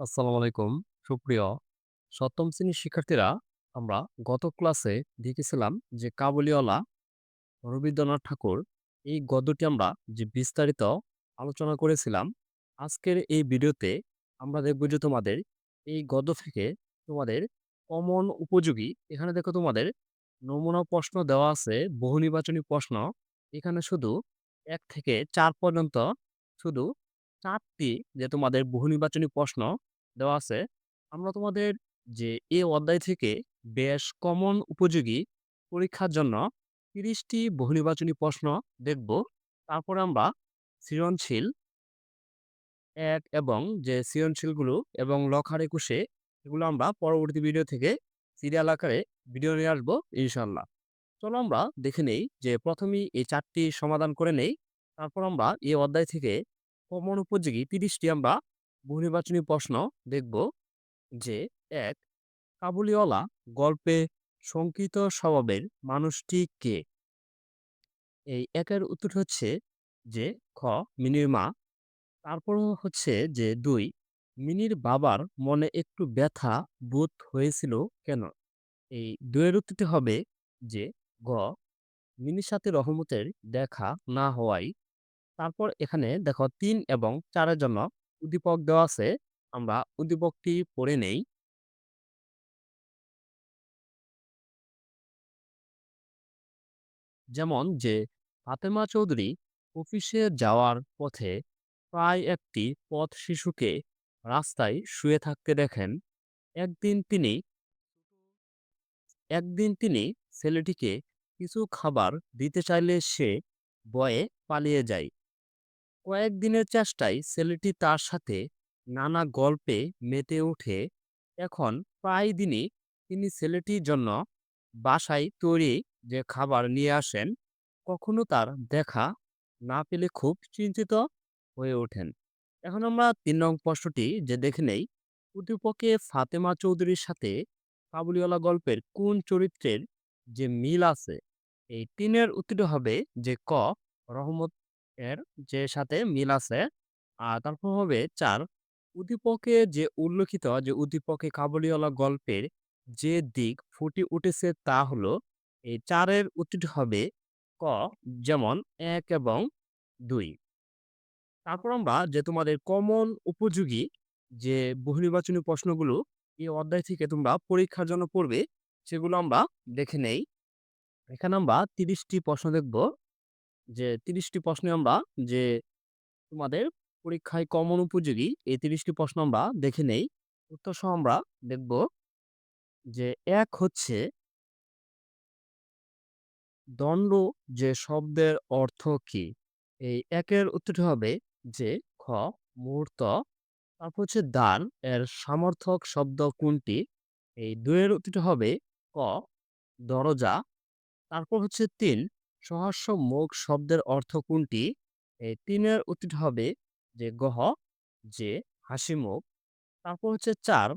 আসসালামু আলাইকুম। সুপ্রিয় সপ্তম শ্রেণির শিক্ষার্থীরা, আমরা গত ক্লাসে দেখেছিলাম যে কাবুলিওয়ালা রবীন্দ্রনাথ ঠাকুর এই গদ্যটি আমরা যে বিস্তারিত আলোচনা করেছিলাম। আজকের এই ভিডিওতে আমরা দেখব যে তোমাদের এই গদ্য থেকে তোমাদের কমন উপযোগী এখানে দেখো তোমাদের নমুনা প্রশ্ন দেওয়া আছে, বহু নির্বাচনী প্রশ্ন। এখানে শুধু এক থেকে চার পর্যন্ত শুধু চারটি যে তোমাদের বহু নির্বাচনী প্রশ্ন দেওয়া আছে। আমরা তোমাদের যে এ অধ্যায় থেকে বেশ কমন উপযোগী পরীক্ষার জন্য ৩০ টি বহু নির্বাচনী প্রশ্ন দেখব। তারপরে আমরা সৃজনশীল এক এবং যে সৃজনশীলগুলো এবং লখার একুশে এগুলো আমরা পরবর্তী ভিডিও থেকে সিরিয়াল আকারে ভিডিও নিয়ে আসব ইনশাল্লাহ। চলো আমরা দেখে নেই যে প্রথমেই এই চারটি সমাধান করে নেই। তারপর আমরা এই অধ্যায় থেকে কমন উপযোগী তিরিশটি আমরা বহু নির্বাচনী প্রশ্ন দেখব। যে, এক, কাবুলিওয়ালা গল্পে শঙ্কিত স্বভাবের মানুষটি কে? এই ১ এর উত্তর হচ্ছে যে, খ. মিনির মা। তারপর হচ্ছে যে ২ মিনির বাবার মনে একটু ব্যথা বোধ হয়েছিল কেন? এই ২ এর উত্তরটি হবে যে, গ. মিনির সাথে রহমতের দেখা না হওয়ায়। তারপর এখানে দেখো, তিন এবং ৪ এর জন্য উদ্দীপক দেওয়া আছে। আমরা উদ্দীপকটি পড়ে নেই। যেমন যে, ফাতেমা চৌধুরী অফিসে যাওয়ার পথে প্রায় একটি পথ শিশুকে রাস্তায় শুয়ে থাকতে দেখেন। একদিন তিনি একদিন তিনি ছেলেটিকে কিছু খাবার দিতে চাইলে সে বয়ে পালিয়ে যায়। কয়েকদিনের চেষ্টায় ছেলেটি তার সাথে নানা গল্পে মেতে ওঠে। এখন প্রায় দিনই তিনি ছেলেটির জন্য বাসায় তৈরি যে খাবার নিয়ে আসেন। কখনো তার দেখা না পেলে খুব চিন্তিত হয়ে ওঠেন। এখন আমরা ৩ নং প্রশ্নটি যে দেখে নেই। উদ্দীপকে ফাতেমা চৌধুরীর সাথে কাবুলিওয়ালা গল্পের কোন চরিত্রের যে মিল আছে? এই ৩ এর উত্তরটি হবে যে ক. রহমত এর যে সাথে মিল আছে। আর তারপর হবে চার, উদ্দীপকে যে উল্লেখিত, যে উদ্দীপকে কাবুলিওয়ালা গল্পের যে দিক ফুটে উঠেছে তা হলো, এই ৪ এর উত্তরটি হবে ক. যেমন এক এবং দুই তারপর আমরা যে তোমাদের কমন উপযোগী যে বহু নির্বাচনী প্রশ্নগুলো এই অধ্যায় থেকে তোমরা পরীক্ষার জন্য পড়বে, সেগুলো আমরা দেখে নেই। এখানে আমরা তিরিশটি প্রশ্ন দেখব। যে ৩০ টি প্রশ্নে আমরা যে, তোমাদের পরীক্ষায় কমন উপযোগী, এই তিরিশটি প্রশ্ন আমরা দেখে নেই। উত্তর সহ আমরা দেখব। যে, এক হচ্ছে দণ্ড যে, শব্দের অর্থ কি? এই ১ এর উত্তরটি হবে যে, খ. মুহূর্ত। তারপর হচ্ছে দান এর সমার্থক শব্দ কোনটি? এই ২ এর উত্তরটি হবে ক. দরজা। তারপর হচ্ছে ৩ সহাস্য মুখ শব্দের অর্থ কোনটি? এই ৩ এর উত্তরটি হবে যে গহ, যে হাসিমুখ। তারপর হচ্ছে চার,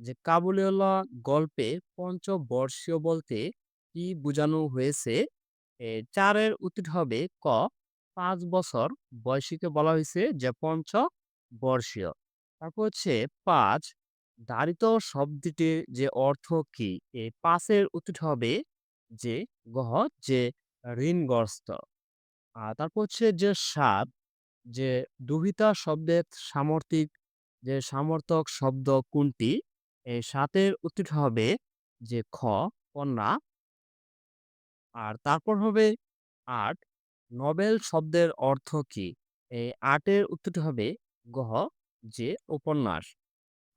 যে কাবুলিওয়ালা গল্পে পঞ্চবর্ষীয় বলতে কি বোঝানো হয়েছে? চারের ৪ এর উত্তরটি হবে ক. পাঁচ বছর বয়সীকে বলা হয়েছে যে পঞ্চবর্ষীয়। তারপর হচ্ছে ৫ দারিদ্র শব্দটির যে অর্থ কি? এই ৫ এর উত্তরটি হবে যে গহ, যে ঋণগ্রস্ত। আর তারপর হচ্ছে যে ৭ যে দুহিতা শব্দের সামর্থিক, যে সামর্থক শব্দ কোনটি? এই ৭ এর উত্তরটি হবে যে খ. কন্যা। আর তারপর হবে আট, নবেল শব্দের অর্থ কি? এই ৮ এর উত্তরটি হবে গহ যে উপন্যাস।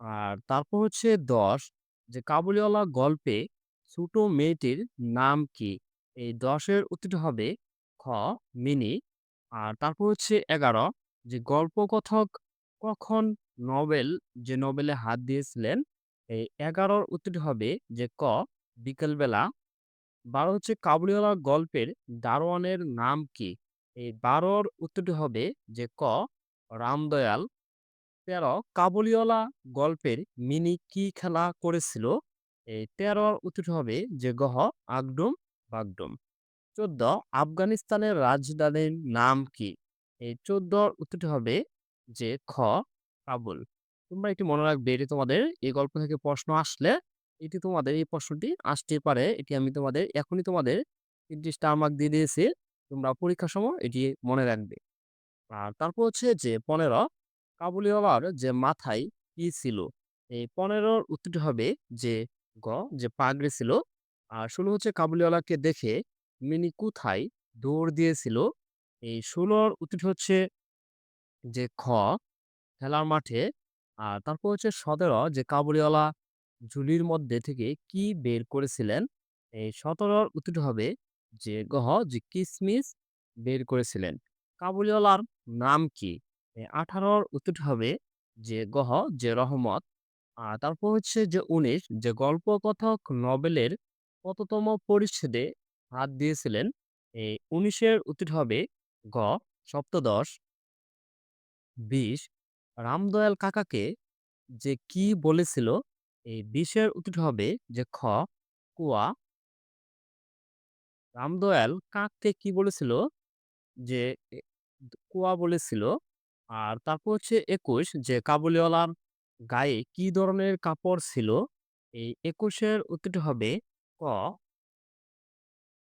আর তারপর হচ্ছে ১০ যে কাবুলিওয়ালা গল্পে ছোট মেয়েটির নাম কি? এই দশের উত্তরটি হবে খ. মিনি। আর তারপর হচ্ছে ১১ যে গল্পকথক কখন নবেল, যে নবেলে হাত দিয়েছিলেন? এই এগারোর উত্তরটি হবে যে ক. বিকেলবেলা। ১২ হচ্ছে কাবুলিওয়ালা গল্পের দারোয়ানের নাম কি? এই বারোর উত্তরটি হবে যে ক. রামদয়াল। ১৩ কাবুলিওয়ালা গল্পের মিনি কি খেলা করেছিল? এই তেরোর উত্তরটি হবে যে গহ আগডুম বাগডুম। ১৪ আফগানিস্তানের রাজধানীর নাম কি? এই চোদ্দ উত্তরটি হবে যে, খ. কাবুল। তোমরা এটি মনে রাখবে, এটি তোমাদের এই গল্প থেকে প্রশ্ন আসলে এটি তোমাদের এই প্রশ্নটি আসতে পারে। এটি আমি তোমাদের, এখনই তোমাদের ৩ টি স্টার মার্ক দিয়ে দিয়েছি। তোমরা পরীক্ষার সময় এটি মনে রাখবে। আর তারপর হচ্ছে যে ১৫ কাবুলিওয়ালার যে মাথায় কি ছিল? এই ১৫ র উত্তরটি হবে যে, গ, যে পাগড়ি ছিল। আর ১৬ হচ্ছে কাবুলিওয়ালাকে দেখে মিনি কোথায় দৌড় দিয়েছিল? এই ১৬ র উত্তরটি হচ্ছে যে, খ, খেলার মাঠে। আর তারপর হচ্ছে ১৭ যে কাবুলিওয়ালা ঝুলির মধ্যে থেকে কি বের করেছিলেন? এই ১৭ র উত্তরটি হবে যে গহ যে কিসমিস বের করেছিলেন। কাবুলিওয়ালার নাম কি? এই ১৮ র উত্তরটি হবে যে গহ যে রহমত। আর তারপর হচ্ছে যে ১৯ যে গল্পকথক নভেলের কততম পরিচ্ছেদে হাত দিয়েছিলেন? এই ১৯ এর উত্তরটি হবে গ, সপ্তদশ। ২০ রামদয়াল কাকাকে যে কি বলেছিল? এই ২০ এর উত্তরটি হবে যে খ, কুয়া। রামদয়াল কাককে কি বলেছিল? যে কুয়া বলেছিল। আর তারপর হচ্ছে ২১ যে কাবুলিওয়ালার গায়ে কি ধরনের কাপড় ছিল? এই ২১ এর উত্তরটি হবে ক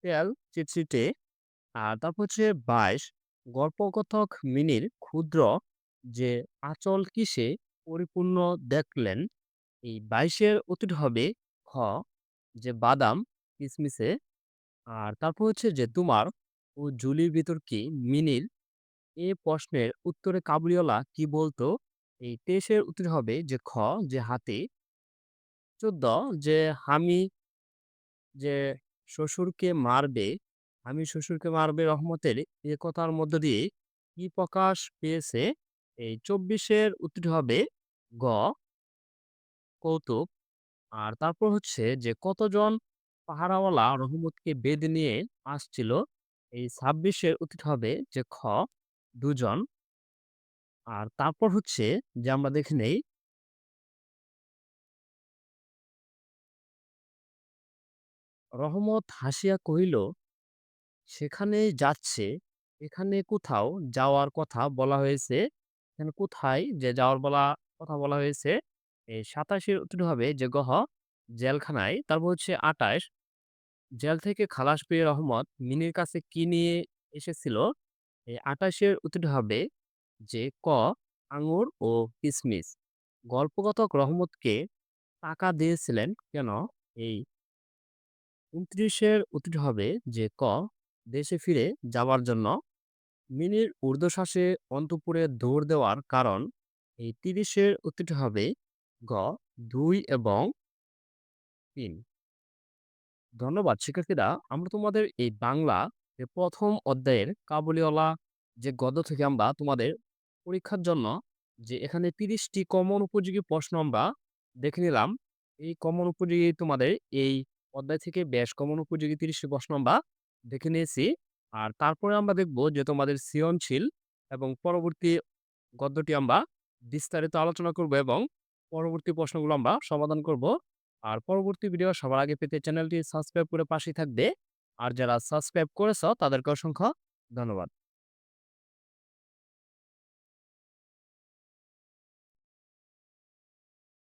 তেল, চিটচিটে। আর তারপর হচ্ছে ২২ গল্পকথক মিনির ক্ষুদ্র যে আঁচল কিসে পরিপূর্ণ দেখলেন? এই ২২ এর উত্তরটি হবে খ, যে বাদাম কিসমিসে। আর তারপর হচ্ছে যে তোমার ও জুলির ভিতর কি মিনির, এ প্রশ্নের উত্তরে কাবুলিওয়ালা কি বলতো? এই ২৩ এর উত্তর হবে যে খ, যে হাতি। ১৪ যে হামি যে শ্বশুরকে মারবে, আমি শ্বশুরকে মারবে রহমতের এ কথার মধ্য দিয়ে কি প্রকাশ পেয়েছে? এই ২৪ এর উত্তরটি হবে গ কৌতুক। আর তারপর হচ্ছে যে কতজন পাহারাওয়ালা রহমতকে বেঁধে নিয়ে আসছিল? এই ২৬ এর উত্তরটি হবে যে খ দুজন আর তারপর হচ্ছে যে আমরা দেখে নেই রহমত হাসিয়া কহিল, সেখানে যাচ্ছে, এখানে কোথাও যাওয়ার কথা বলা হয়েছে।" এখানে কোথায় যে যাওয়ার বলা কথা বলা হয়েছে, এই ২৭ এর হবে যে গহ জেলখানায়। তারপর হচ্ছে ২৮ জেল থেকে খালাস পেয়ে রহমত মিনির কাছে কি নিয়ে এসেছিল? এই ২৮ এর উত্তরটি হবে যে ক আঙ্গুর ও কিসমিস। গল্পকথক রহমতকে টাকা দিয়েছিলেন কেন? এই ২৯ এর উত্তরটি হবে যে, ক, দেশে ফিরে যাওয়ার জন্য। মিনির ঊর্ধ্বশ্বাসে অন্তপুরে দৌড় দেওয়ার কারণ। এই ৩০ এর উত্তরটি হবে গ, দুই এবং তিন ধন্যবাদ, শিক্ষার্থীরা। আমরা তোমাদের এই বাংলা প্রথম অধ্যায়ের কাবুলিওয়ালা যে গদ্য থেকে আমরা তোমাদের পরীক্ষার জন্য যে এখানে তিরিশটি কমন উপযোগী প্রশ্ন আমরা দেখে নিলাম। এই কমন উপযোগী তোমাদের এই অধ্যায় থেকে বেশ কমন উপযোগী ৩০ টি প্রশ্ন আমরা দেখে নিয়েছি। আর তারপরে আমরা দেখব যে তোমাদের সৃজনশীল এবং পরবর্তী গদ্যটি আমরা বিস্তারিত আলোচনা করব এবং পরবর্তী প্রশ্নগুলো আমরা সমাধান করব। আর পরবর্তী ভিডিও সবার আগে পেতে চ্যানেলটি সাবস্ক্রাইব করে পাশেই থাকবে। আর যারা সাবস্ক্রাইব করেছ তাদেরকে অসংখ্য ধন্যবাদ।